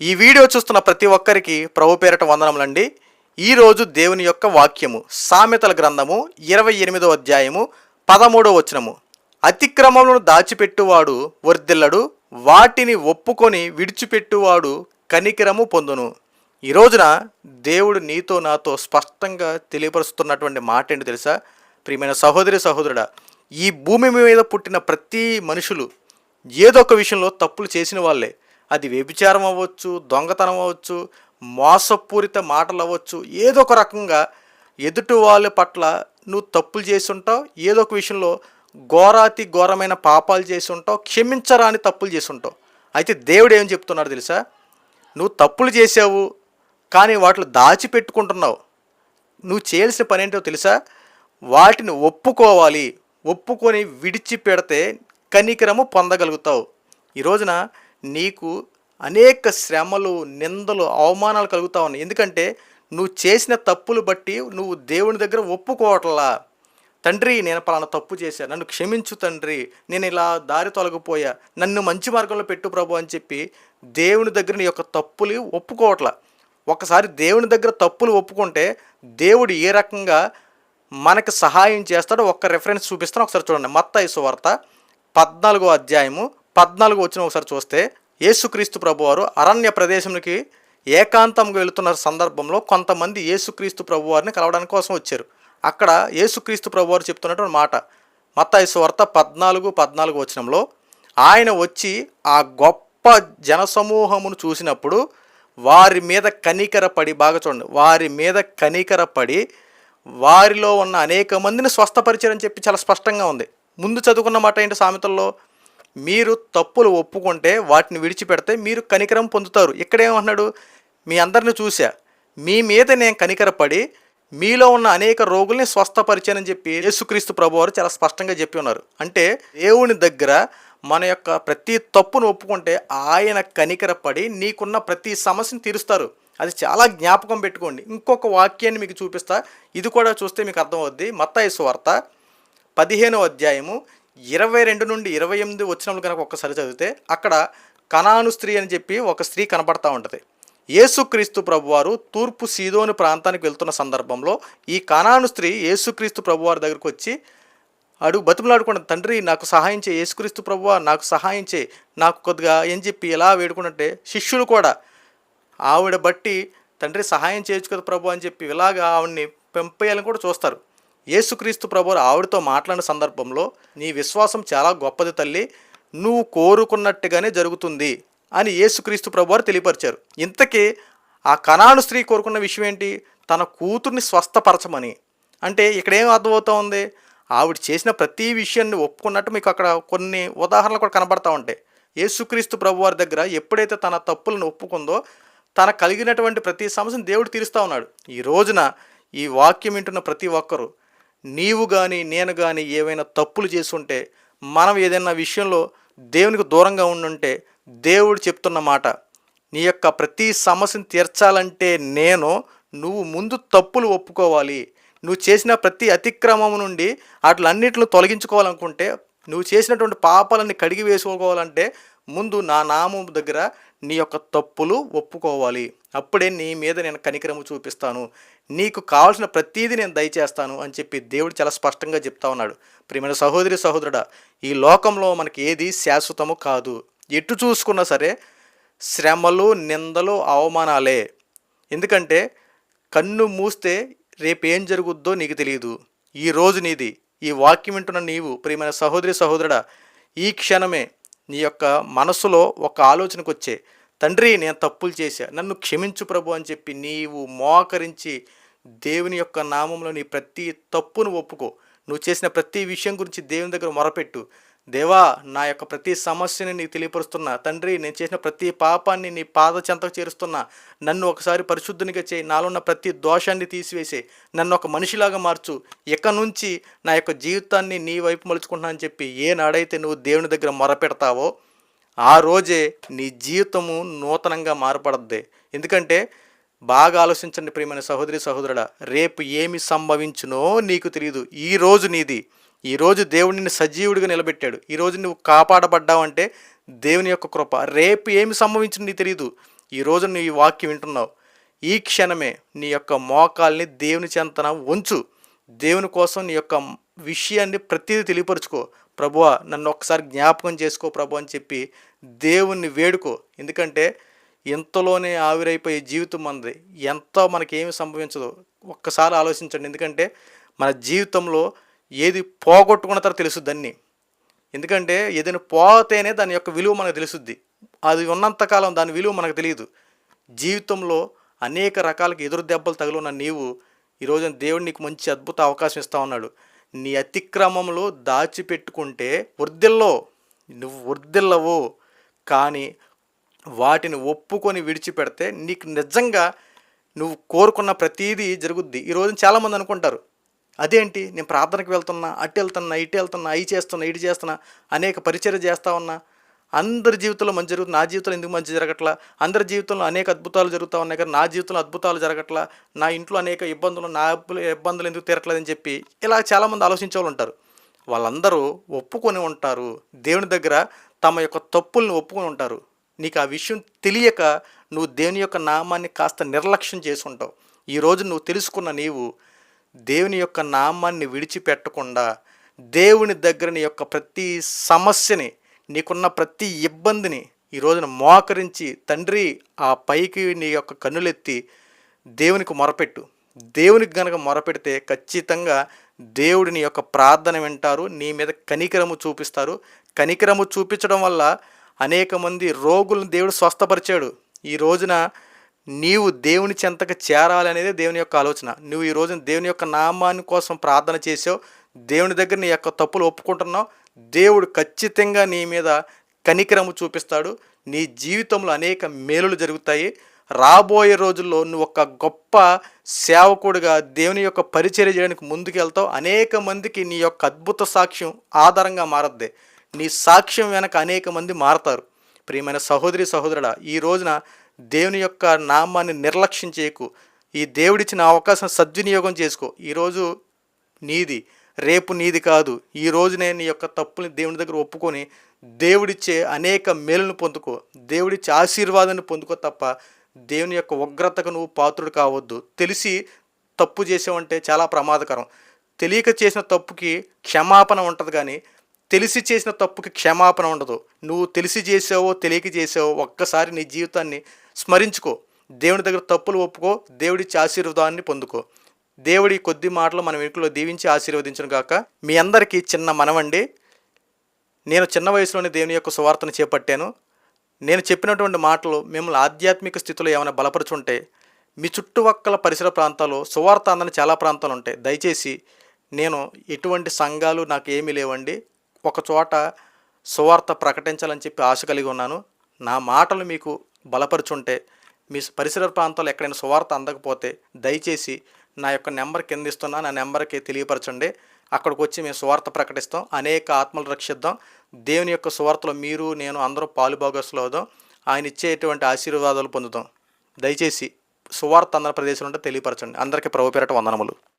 ఈ వీడియో చూస్తున్న ప్రతి ఒక్కరికి ప్రభు పేరట వందనములండి. ఈరోజు దేవుని యొక్క వాక్యము సామెతల గ్రంథము ఇరవై ఎనిమిదో అధ్యాయము పదమూడో వచనము. అతిక్రమములను దాచిపెట్టువాడు వర్దిల్లడు వాటిని ఒప్పుకొని విడిచిపెట్టువాడు కనికిరము పొందును. ఈ రోజున దేవుడు నీతో నాతో స్పష్టంగా తెలియపరుస్తున్నటువంటి మాట ఏంటి తెలుసా? ప్రియమైన సహోదరి సహోదరుడా ఈ భూమి మీద పుట్టిన ప్రతి మనుషులు ఏదో ఒక విషయంలో తప్పులు చేసిన వాళ్ళే. అది వ్యభిచారం అవ్వచ్చు దొంగతనం అవ్వచ్చు మోసపూరిత మాటలు అవ్వచ్చు ఏదో ఒక రకంగా ఎదుటి వాళ్ళ పట్ల నువ్వు తప్పులు చేసి ఉంటావు ఏదో ఒక విషయంలో ఘోరాతి ఘోరమైన పాపాలు చేసి ఉంటావు క్షమించరాని తప్పులు చేసి ఉంటావు. అయితే దేవుడు ఏం చెప్తున్నాడు తెలుసా? నువ్వు తప్పులు చేసావు కానీ వాటిని దాచిపెట్టుకుంటున్నావు. నువ్వు చేయాల్సిన పని ఏంటో తెలుసా? వాటిని ఒప్పుకోవాలి. ఒప్పుకొని విడిచిపెడితే కనికరము పొందగలుగుతావు. ఈ రోజున నీకు అనేక శ్రమలు నిందలు అవమానాలు కలుగుతా ఉన్నాయి. ఎందుకంటే నువ్వు చేసిన తప్పులు బట్టి నువ్వు దేవుని దగ్గర ఒప్పుకోవట్లా. తండ్రి నేను పలానా తప్పు చేశాను నన్ను క్షమించు తండ్రి. నేను ఇలా దారి తొలగిపోయా. నన్ను మంచి మార్గంలో పెట్టు ప్రభు అని చెప్పి దేవుని దగ్గర నీ యొక్క తప్పులు ఒప్పుకోవట్లా. ఒకసారి దేవుని దగ్గర తప్పులు ఒప్పుకుంటే దేవుడు ఏ రకంగా మనకు సహాయం చేస్తాడో ఒక్క రెఫరెన్స్ చూపిస్తాను. ఒకసారి చూడండి. మత్త వార్త పద్నాలుగో అధ్యాయము పద్నాలుగు వచ్చిన ఒకసారి చూస్తే యేసుక్రీస్తు ప్రభువారు అరణ్య ప్రదేశంకి ఏకాంతంగా వెళుతున్న సందర్భంలో కొంతమంది యేసుక్రీస్తు ప్రభువారిని కలవడానికి కోసం వచ్చారు. అక్కడ యేసుక్రీస్తు ప్రభువారు చెప్తున్నటువంటి మాట మత్త వార్త పద్నాలుగు పద్నాలుగు వచనంలో ఆయన వచ్చి ఆ గొప్ప జనసమూహమును చూసినప్పుడు వారి మీద కనికరపడి బాగా చూడండి వారి మీద కనికరపడి వారిలో ఉన్న అనేక మందిని స్వస్థపరిచారని చెప్పి చాలా స్పష్టంగా ఉంది. ముందు చదువుకున్న మాట ఏంటి సామెతల్లో? మీరు తప్పులు ఒప్పుకుంటే వాటిని విడిచిపెడితే మీరు కనికరం పొందుతారు. ఇక్కడేమంటున్నాడు మీ అందరిని చూసా మీ మీద నేను కనికరపడి మీలో ఉన్న అనేక రోగుల్ని స్వస్థపరిచానని చెప్పి యేసుక్రీస్తు ప్రభువారు చాలా స్పష్టంగా చెప్పి ఉన్నారు. అంటే దేవుని దగ్గర మన యొక్క ప్రతి తప్పును ఒప్పుకుంటే ఆయన కనికరపడి నీకున్న ప్రతి సమస్యను తీరుస్తారు. అది చాలా జ్ఞాపకం పెట్టుకోండి. ఇంకొక వాక్యాన్ని మీకు చూపిస్తా. ఇది కూడా చూస్తే మీకు అర్థమవుద్ది. మత్తాయిసు వార్త పదిహేనో అధ్యాయము ఇరవై రెండు నుండి ఇరవై ఎనిమిది వచ్చినప్పుడు కనుక ఒక్కసారి చదివితే అక్కడ కణాను స్త్రీ అని చెప్పి ఒక స్త్రీ కనపడతా ఉంటుంది. యేసుక్రీస్తు ప్రభువారు తూర్పు సీదోని ప్రాంతానికి వెళ్తున్న సందర్భంలో ఈ కణాను స్త్రీ యేసుక్రీస్తు ప్రభువారి దగ్గరకు వచ్చి అడుగు బతిమలాడుకున్న తండ్రి నాకు సహాయం చేయి యేసుక్రీస్తు ప్రభువా నాకు సహాయం చేయి నాకు కొద్దిగా ఏం చెప్పి ఎలా వేడుకున్నట్టే శిష్యులు కూడా ఆవిడ బట్టి తండ్రి సహాయం చేయొచ్చు కదా ప్రభు అని చెప్పి ఇలాగా ఆవిడని పెంపేయాలని కూడా చూస్తారు. యేసుక్రీస్తు ప్రభు ఆవిడతో మాట్లాడిన సందర్భంలో నీ విశ్వాసం చాలా గొప్పది తల్లి నువ్వు కోరుకున్నట్టుగానే జరుగుతుంది అని యేసుక్రీస్తు ప్రభు వారు తెలియపరిచారు. ఇంతకీ ఆ కణాను స్త్రీ కోరుకున్న విషయం ఏంటి? తన కూతుర్ని స్వస్థపరచమని. అంటే ఇక్కడ ఏం అర్థమవుతా ఉంది? ఆవిడ చేసిన ప్రతి విషయాన్ని ఒప్పుకున్నట్టు మీకు అక్కడ కొన్ని ఉదాహరణలు కూడా కనబడతా ఉంటాయి. యేసుక్రీస్తు ప్రభు వారి దగ్గర ఎప్పుడైతే తన తప్పులను ఒప్పుకుందో తన కలిగినటువంటి ప్రతి సమస్యను దేవుడు తీరుస్తూ ఉన్నాడు. ఈ రోజున ఈ వాక్యం వింటున్న ప్రతి ఒక్కరూ నీవు కానీ నేను కానీ ఏవైనా తప్పులు చేసుంటే మనం ఏదైనా విషయంలో దేవునికి దూరంగా ఉండుంటే దేవుడు చెప్తున్న మాట నీ యొక్క ప్రతి సమస్యను తీర్చాలంటే నేను నువ్వు ముందు తప్పులు ఒప్పుకోవాలి. నువ్వు చేసిన ప్రతి అతిక్రమం నుండి వాటిలన్నింటిని తొలగించుకోవాలనుకుంటే నువ్వు చేసినటువంటి పాపాలన్నీ కడిగి వేసుకోవాలంటే ముందు నా నామం దగ్గర నీ యొక్క తప్పులు ఒప్పుకోవాలి. అప్పుడే నీ మీద నేను కనికరము చూపిస్తాను. నీకు కావాల్సిన ప్రతీది నేను దయచేస్తాను అని చెప్పి దేవుడు చాలా స్పష్టంగా చెప్తా ఉన్నాడు. ప్రియమైన సహోదరి సహోదరుడా ఈ లోకంలో మనకి ఏది శాశ్వతము కాదు. ఎటు చూసుకున్నా సరే శ్రమలు నిందలు అవమానాలే. ఎందుకంటే కన్ను మూస్తే రేపేం జరుగుద్దో నీకు తెలియదు ఈ రోజు నీది. ఈ వాక్యం వింటున్న నీవు ప్రియమైన సహోదరి సహోదరుడా ఈ క్షణమే నీ యొక్క మనసులో ఒక ఆలోచనకు వచ్చే తండ్రి నేను తప్పులు చేశా నన్ను క్షమించు ప్రభు అని చెప్పి నీవు మోకరించి దేవుని యొక్క నామంలో నీ ప్రతి తప్పును ఒప్పుకో. నువ్వు చేసిన ప్రతి విషయం గురించి దేవుని దగ్గర మొరపెట్టు. దేవా నా యొక్క ప్రతి సమస్యని నీకు తెలియపరుస్తున్నా. తండ్రి నేను చేసిన ప్రతి పాపాన్ని నీ పాద చెంతకు చేరుస్తున్నా. నన్ను ఒకసారి పరిశుద్ధునిగా చేయి. నాలో ఉన్న ప్రతి దోషాన్ని తీసివేసి నన్ను ఒక మనిషిలాగా మార్చు. ఇక నుంచి నా యొక్క జీవితాన్ని నీ వైపు మలుచుకుంటున్నా అని చెప్పి ఏనాడైతే నువ్వు దేవుని దగ్గర మొరపెడతావో ఆ రోజే నీ జీవితము నూతనంగా మారపడద్ది. ఎందుకంటే బాగా ఆలోచించండి ప్రియమైన సహోదరి సహోదరుడా రేపు ఏమి సంభవించునో నీకు తెలియదు ఈ రోజు నీది. ఈరోజు దేవుడు నిన్ను సజీవుడిగా నిలబెట్టాడు. ఈరోజు నువ్వు కాపాడబడ్డావంటే దేవుని యొక్క కృప. రేపు ఏమి సంభవించింది నీకు తెలియదు ఈరోజు నువ్వు ఈ వాక్యం వింటున్నావు. ఈ క్షణమే నీ యొక్క మోకాల్ని దేవుని చెంతన ఉంచు. దేవుని కోసం నీ యొక్క విషయాన్ని ప్రతిదీ తెలియపరుచుకో. ప్రభువా నన్ను ఒక్కసారి జ్ఞాపకం చేసుకో ప్రభు అని చెప్పి దేవుణ్ణి వేడుకో. ఎందుకంటే ఎంతలోనే ఆవిరైపోయే జీవితం మనది. ఎంతో మనకి ఏమి సంభవించదు ఒక్కసారి ఆలోచించండి. ఎందుకంటే మన జీవితంలో ఏది పోగొట్టుకున్న తర్వాత తెలుస్తుంది అన్నీ. ఎందుకంటే ఏదైనా పోతేనే దాని యొక్క విలువ మనకు తెలుసుద్ది అది ఉన్నంతకాలం దాని విలువ మనకు తెలియదు. జీవితంలో అనేక రకాలకి ఎదురు దెబ్బలు తగులున్న నీవు ఈరోజు దేవుడు నీకు మంచి అద్భుత అవకాశం ఇస్తా ఉన్నాడు. నీ అతిక్రమంలో దాచిపెట్టుకుంటే వృద్ధిల్లో నువ్వు వృద్ధిల్లవు. కానీ వాటిని ఒప్పుకొని విడిచిపెడితే నీకు నిజంగా నువ్వు కోరుకున్న ప్రతీదీ జరుగుద్ది. ఈరోజు చాలామంది అనుకుంటారు అదేంటి? నేను ప్రార్థనకు వెళ్తున్నా అటు వెళ్తున్నా ఇటు వెళ్తున్నా అయి చేస్తున్నా ఇటు చేస్తున్నా అనేక పరిచర్య చేస్తా ఉన్నా. అందరి జీవితంలో మంచి జరుగుతుంది. నా జీవితంలో ఎందుకు మంచి జరగట్లా? అందరి జీవితంలో అనేక అద్భుతాలు జరుగుతూ ఉన్నాయి కానీ నా జీవితంలో అద్భుతాలు జరగట్లా? నా ఇంట్లో అనేక ఇబ్బందులు నా ఇబ్బందులు ఎందుకు తీరట్లేదని చెప్పి ఇలా చాలామంది ఆలోచించే వాళ్ళు ఉంటారు. వాళ్ళందరూ ఒప్పుకొని ఉంటారు. దేవుని దగ్గర తమ యొక్క తప్పుల్ని ఒప్పుకొని ఉంటారు. నీకు ఆ విషయం తెలియక నువ్వు దేవుని యొక్క నామాన్ని కాస్త నిర్లక్ష్యం చేసి ఉంటావు ఈరోజు నువ్వు తెలుసుకున్న నీవు దేవుని యొక్క నామాన్ని విడిచిపెట్టకుండా దేవుని దగ్గర నీ యొక్క ప్రతి సమస్యని నీకున్న ప్రతి ఇబ్బందిని ఈ రోజున మోకరించి తండ్రి ఆ పైకి నీ యొక్క కన్నులెత్తి దేవునికి మొరపెట్టు. దేవునికి గనక మొరపెడితే ఖచ్చితంగా దేవుడిని యొక్క ప్రార్థన వింటారు నీ మీద కనికరము చూపిస్తారు. కనికరము చూపించడం వల్ల అనేక మంది రోగులను దేవుడు స్వస్థపరిచాడు. ఈ రోజున నీవు దేవుని చెంతకు చేరాలనేదే దేవుని యొక్క ఆలోచన. నువ్వు ఈ రోజున దేవుని యొక్క నామాన్ని కోసం ప్రార్థన చేసావు దేవుని దగ్గర నీ యొక్క తప్పులు ఒప్పుకుంటున్నావు దేవుడు ఖచ్చితంగా నీ మీద కనికరము చూపిస్తాడు. నీ జీవితంలో అనేక మేలులు జరుగుతాయి. రాబోయే రోజుల్లో నువ్వు ఒక గొప్ప సేవకుడిగా దేవుని యొక్క పరిచర్య చేయడానికి ముందుకు వెళ్తావు. అనేక మందికి నీ యొక్క అద్భుత సాక్ష్యం ఆధారంగా మారద్దే. నీ సాక్ష్యం వెనక అనేక మంది మారతారు. ప్రియమైన సహోదరి సహోదరుడా ఈ రోజున దేవుని యొక్క నామాన్ని నిర్లక్ష్యం చేయకు. ఈ దేవుడిచ్చిన అవకాశం సద్వినియోగం చేసుకో. ఈరోజు నీది రేపు నీది కాదు. ఈ రోజునే నీ యొక్క తప్పుని దేవుని దగ్గర ఒప్పుకొని దేవుడిచ్చే అనేక మేలును పొందుకో. దేవుడిచ్చే ఆశీర్వాదాన్ని పొందుకో తప్ప దేవుని యొక్క ఉగ్రతకు నువ్వు పాత్రుడు కావద్దు. తెలిసి తప్పు చేసావంటే చాలా ప్రమాదకరం. తెలియక చేసిన తప్పుకి క్షమాపణ ఉంటుంది కానీ తెలిసి చేసిన తప్పుకి క్షమాపణ ఉండదు. నువ్వు తెలిసి చేసావో తెలియక చేసావో ఒక్కసారి నీ జీవితాన్ని స్మరించుకో. దేవుని దగ్గర తప్పులు ఒప్పుకో. దేవుడిచ్చి ఆశీర్వాదాన్ని పొందుకో. దేవుడి కొద్ది మాటలు మన వెనుకలో దీవించి ఆశీర్వదించను గాక. మీ అందరికీ చిన్న మనవండి. నేను చిన్న వయసులోనే దేవుని యొక్క సువార్తను చేపట్టాను. నేను చెప్పినటువంటి మాటలు మిమ్మల్ని ఆధ్యాత్మిక స్థితిలో ఏమైనా బలపరుచుంటే మీ చుట్టుపక్కల పరిసర ప్రాంతాల్లో సువార్త అందని చాలా ప్రాంతాలు ఉంటాయి. దయచేసి నేను ఎటువంటి సంఘాలు నాకు ఏమీ లేవండి. ఒక చోట సువార్త ప్రకటించాలని చెప్పి ఆశ కలిగి ఉన్నాను. నా మాటలు మీకు బలపరుచుంటే మీ పరిసర ప్రాంతాల్లో ఎక్కడైనా సువార్త అందకపోతే దయచేసి నా యొక్క నెంబర్ కింద ఇస్తున్నా నా నెంబర్కి తెలియపరచండి. అక్కడికి వచ్చి మేము సువార్త ప్రకటిస్తాం. అనేక ఆత్మలు రక్షిద్దాం. దేవుని యొక్క సువార్తలో మీరు నేను అందరూ పాలుభాగస్లో అవుదాం. ఆయన ఇచ్చేటువంటి ఆశీర్వాదాలు పొందుతాం దయచేసి సువార్త అందరి ప్రదేశంలో ఉంటే తెలియపరచండి. అందరికీ ప్రభు పేరట వందనములు.